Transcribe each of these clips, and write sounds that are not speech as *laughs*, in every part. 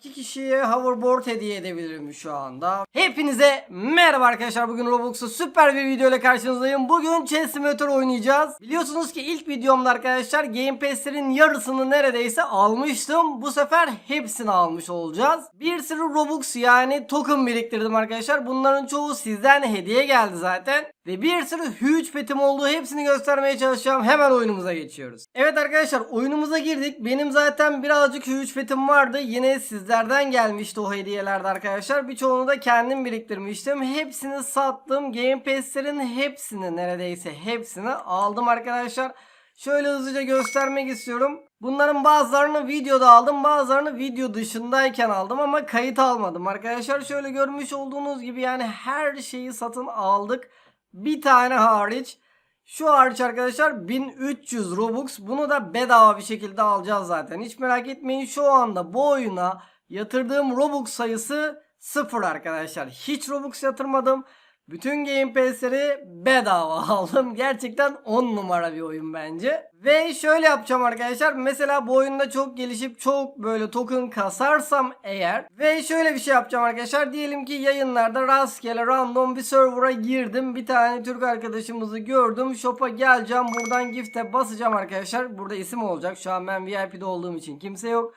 İki kişiye hoverboard hediye edebilirim şu anda. Hepinize merhaba arkadaşlar. Bugün Roblox'ta süper bir video ile karşınızdayım. Bugün Chess Simulator oynayacağız. Biliyorsunuz ki ilk videomda arkadaşlar Game Pass'lerin yarısını neredeyse almıştım. Bu sefer hepsini almış olacağız. Bir sürü Robux yani token biriktirdim arkadaşlar. Bunların çoğu sizden hediye geldi zaten. Ve bir sürü huge petim olduğu hepsini göstermeye çalışacağım. Hemen oyunumuza geçiyoruz. Evet arkadaşlar oyunumuza girdik. Benim zaten birazcık huge petim vardı. Yine sizlerden gelmişti o hediyelerde arkadaşlar. Birçoğunu da kendim biriktirmiştim. Hepsini sattım. Game Pass'lerin hepsini neredeyse hepsini aldım arkadaşlar. Şöyle hızlıca göstermek istiyorum. Bunların bazılarını videoda aldım, bazılarını video dışındayken aldım ama kayıt almadım arkadaşlar. Şöyle görmüş olduğunuz gibi yani her şeyi satın aldık. Bir tane hariç. Şu hariç arkadaşlar 1300 Robux. Bunu da bedava bir şekilde alacağız zaten. Hiç merak etmeyin şu anda bu oyuna yatırdığım Robux sayısı sıfır arkadaşlar. Hiç Robux yatırmadım. Bütün Game Pass'leri bedava *laughs* aldım. Gerçekten 10 numara bir oyun bence. Ve şöyle yapacağım arkadaşlar. Mesela bu oyunda çok gelişip çok böyle token kasarsam eğer. Ve şöyle bir şey yapacağım arkadaşlar. Diyelim ki yayınlarda rastgele random bir server'a girdim. Bir tane Türk arkadaşımızı gördüm. Shop'a geleceğim. Buradan gift'e basacağım arkadaşlar. Burada isim olacak. Şu an ben VIP'de olduğum için kimse yok.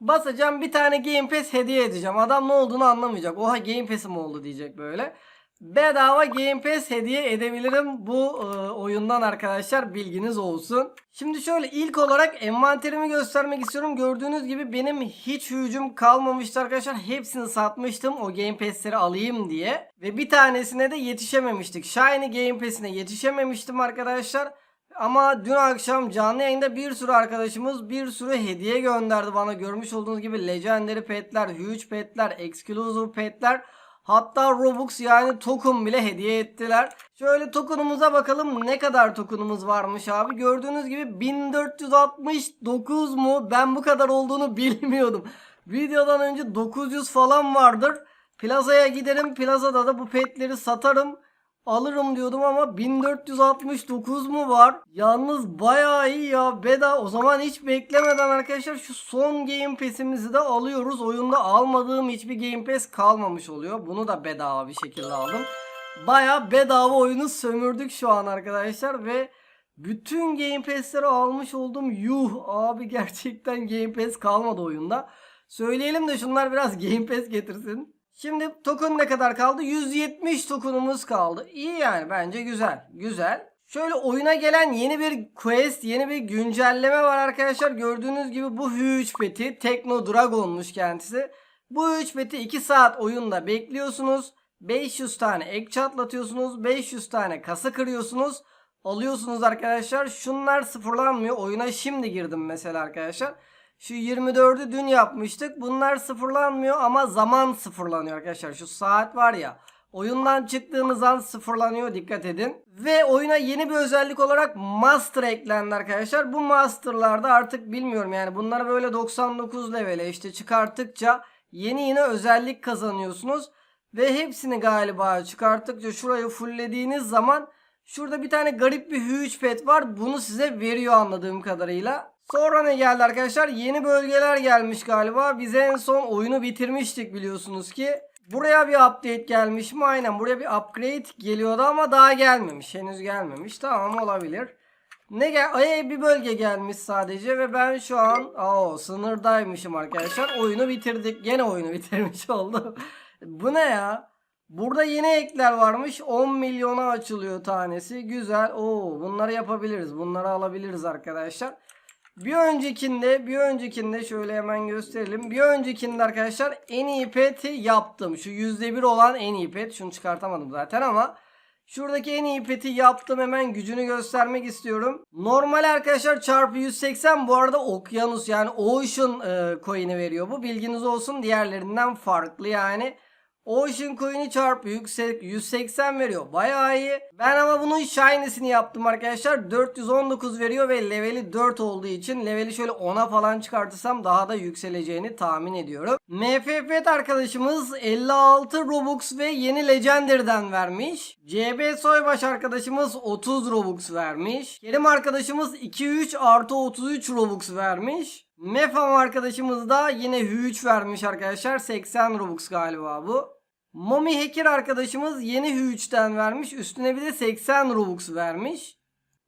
Basacağım bir tane Game Pass hediye edeceğim. Adam ne olduğunu anlamayacak. Oha Game Pass'im oldu diyecek böyle bedava Game Pass hediye edebilirim bu e, oyundan arkadaşlar bilginiz olsun. Şimdi şöyle ilk olarak envanterimi göstermek istiyorum. Gördüğünüz gibi benim hiç hücum kalmamıştı arkadaşlar. Hepsini satmıştım o Game Pass'leri alayım diye. Ve bir tanesine de yetişememiştik. Shiny Game Pass'ine yetişememiştim arkadaşlar. Ama dün akşam canlı yayında bir sürü arkadaşımız bir sürü hediye gönderdi bana. Görmüş olduğunuz gibi Legendary Pet'ler, Huge Pet'ler, Exclusive Pet'ler Hatta Robux yani token bile hediye ettiler. Şöyle tokenumuza bakalım ne kadar tokenumuz varmış abi. Gördüğünüz gibi 1469 mu? Ben bu kadar olduğunu *laughs* bilmiyordum. Videodan önce 900 falan vardır. Plazaya giderim. Plazada da bu petleri satarım. Alırım diyordum ama 1469 mu var? Yalnız bayağı iyi ya. Beda o zaman hiç beklemeden arkadaşlar şu son Game Pass'imizi de alıyoruz. Oyunda almadığım hiçbir Game Pass kalmamış oluyor. Bunu da bedava bir şekilde aldım. Bayağı bedava oyunu sömürdük şu an arkadaşlar ve bütün Game Pass'leri almış oldum. Yuh abi gerçekten Game Pass kalmadı oyunda. Söyleyelim de şunlar biraz Game Pass getirsin. Şimdi token ne kadar kaldı? 170 tokenumuz kaldı. İyi yani bence güzel. Güzel. Şöyle oyuna gelen yeni bir quest, yeni bir güncelleme var arkadaşlar. Gördüğünüz gibi bu Huge Pet'i Tekno Dragon'muş kendisi. Bu Huge Pet'i 2 saat oyunda bekliyorsunuz. 500 tane ek çatlatıyorsunuz. 500 tane kasa kırıyorsunuz. Alıyorsunuz arkadaşlar. Şunlar sıfırlanmıyor. Oyuna şimdi girdim mesela arkadaşlar. Şu 24'ü dün yapmıştık. Bunlar sıfırlanmıyor ama zaman sıfırlanıyor arkadaşlar. Şu saat var ya. Oyundan çıktığınız an sıfırlanıyor dikkat edin. Ve oyuna yeni bir özellik olarak Master eklendi arkadaşlar. Bu Master'larda artık bilmiyorum yani bunları böyle 99 levele işte çıkarttıkça yeni yine özellik kazanıyorsunuz. Ve hepsini galiba çıkarttıkça şurayı fulllediğiniz zaman şurada bir tane garip bir huge pet var. Bunu size veriyor anladığım kadarıyla. Sonra ne geldi arkadaşlar? Yeni bölgeler gelmiş galiba. Biz en son oyunu bitirmiştik biliyorsunuz ki. Buraya bir update gelmiş mi? Aynen buraya bir upgrade geliyordu ama daha gelmemiş. Henüz gelmemiş. Tamam olabilir. Ne gel? Ay bir bölge gelmiş sadece ve ben şu an aa sınırdaymışım arkadaşlar. Oyunu bitirdik. Gene oyunu *laughs* bitirmiş oldum. Bu ne ya? Burada yeni ekler varmış. 10 milyona açılıyor tanesi. Güzel. Oo bunları yapabiliriz. Bunları alabiliriz arkadaşlar. Bir öncekinde bir öncekinde şöyle hemen gösterelim. Bir öncekinde arkadaşlar en iyi peti yaptım. Şu %1 olan en iyi pet. Şunu çıkartamadım zaten ama şuradaki en iyi peti yaptım. Hemen gücünü göstermek istiyorum. Normal arkadaşlar çarpı 180 bu arada okyanus yani ocean e, coin'i veriyor. Bu bilginiz olsun diğerlerinden farklı yani. Ocean Coin'i çarpı yüksek 180 veriyor. Bayağı iyi. Ben ama bunun shiny'sini yaptım arkadaşlar. 419 veriyor ve leveli 4 olduğu için leveli şöyle 10'a falan çıkartırsam daha da yükseleceğini tahmin ediyorum. MFFet arkadaşımız 56 Robux ve yeni Legendary'den vermiş. CB Soybaş arkadaşımız 30 Robux vermiş. Kerim arkadaşımız 2-3 artı 33 Robux vermiş. Mefam arkadaşımız da yine Hü3 vermiş arkadaşlar. 80 Robux galiba bu. Momi Hacker arkadaşımız yeni Hü3'ten vermiş. Üstüne bir de 80 Robux vermiş.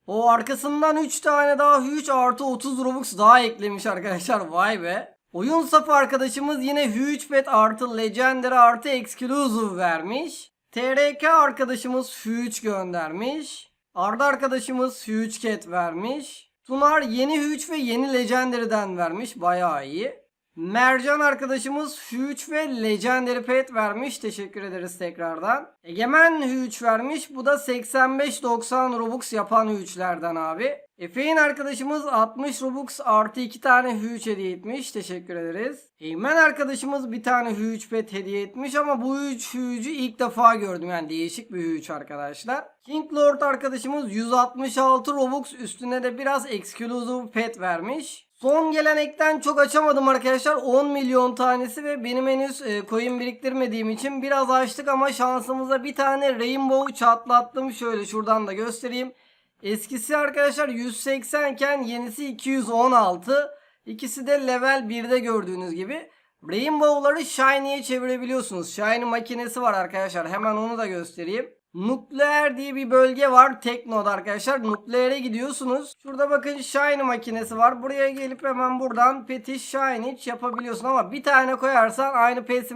O arkasından 3 tane daha Hü3 artı 30 Robux daha eklemiş arkadaşlar. Vay be. Oyun sapı arkadaşımız yine Hü3 pet artı Legendary artı Exclusive vermiş. TRK arkadaşımız Hü3 göndermiş. Arda arkadaşımız Hü3 cat vermiş. Tunar yeni Hü3 ve yeni Legendary'den vermiş. Bayağı iyi. Mercan arkadaşımız Hü3 ve Legendary Pet vermiş. Teşekkür ederiz tekrardan. Egemen Hü3 vermiş. Bu da 85-90 Robux yapan Hü3'lerden abi. Efe'in arkadaşımız 60 Robux artı 2 tane Hü3 hediye etmiş. Teşekkür ederiz. Eymen arkadaşımız bir tane Hü3 pet hediye etmiş ama bu 3 Hü3'ü ilk defa gördüm. Yani değişik bir Hü3 arkadaşlar. King Lord arkadaşımız 166 Robux üstüne de biraz exclusive pet vermiş. Son gelen ekten çok açamadım arkadaşlar. 10 milyon tanesi ve benim henüz e, coin biriktirmediğim için biraz açtık ama şansımıza bir tane Rainbow çatlattım. Şöyle şuradan da göstereyim. Eskisi arkadaşlar 180 iken yenisi 216. İkisi de level 1'de gördüğünüz gibi. Rainbow'ları Shiny'ye çevirebiliyorsunuz. Shiny makinesi var arkadaşlar. Hemen onu da göstereyim. Nukleer diye bir bölge var. Tekno'da arkadaşlar. Nukleere gidiyorsunuz. Şurada bakın Shiny makinesi var. Buraya gelip hemen buradan Petiş Shiny yapabiliyorsun. Ama bir tane koyarsan aynı Pet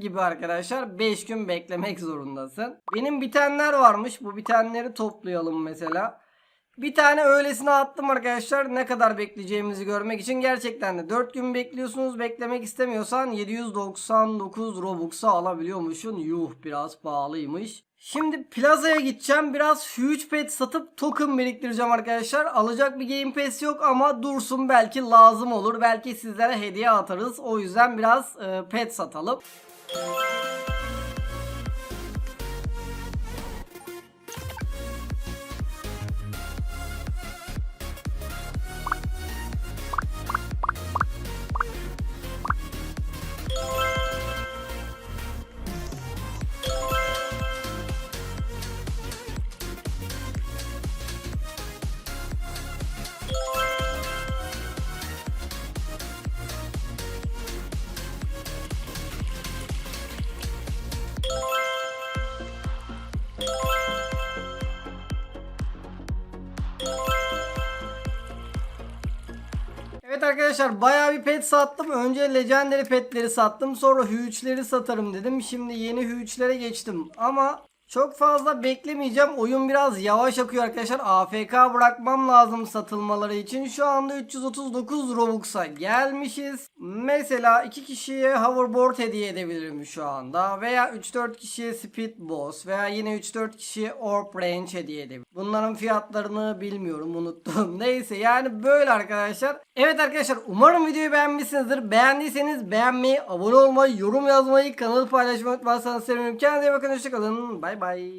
gibi arkadaşlar 5 gün beklemek zorundasın. Benim bitenler varmış. Bu bitenleri toplayalım mesela. Bir tane öylesine attım arkadaşlar. Ne kadar bekleyeceğimizi görmek için gerçekten de 4 gün bekliyorsunuz. Beklemek istemiyorsan 799 Robux'a alabiliyormuşsun. Yuh biraz pahalıymış. Şimdi plazaya gideceğim. Biraz huge pet satıp token biriktireceğim arkadaşlar. Alacak bir game pass yok ama dursun belki lazım olur. Belki sizlere hediye atarız. O yüzden biraz e, pet satalım. Arkadaşlar bayağı bir pet sattım. Önce legendary petleri sattım. Sonra huge'leri satarım dedim. Şimdi yeni huge'lere geçtim. Ama çok fazla beklemeyeceğim. Oyun biraz yavaş akıyor arkadaşlar. AFK bırakmam lazım satılmaları için. Şu anda 339 Robux'a gelmişiz. Mesela 2 kişiye hoverboard hediye edebilirim şu anda. Veya 3-4 kişiye speed boss. Veya yine 3-4 kişiye orb range hediye edebilirim. Bunların fiyatlarını bilmiyorum unuttum. *laughs* Neyse yani böyle arkadaşlar. Evet arkadaşlar umarım videoyu beğenmişsinizdir. Beğendiyseniz beğenmeyi, abone olmayı, yorum yazmayı, kanalı paylaşmayı unutmazsanız sevinirim. Kendinize bakın. Hoşçakalın. Bay bay. bye.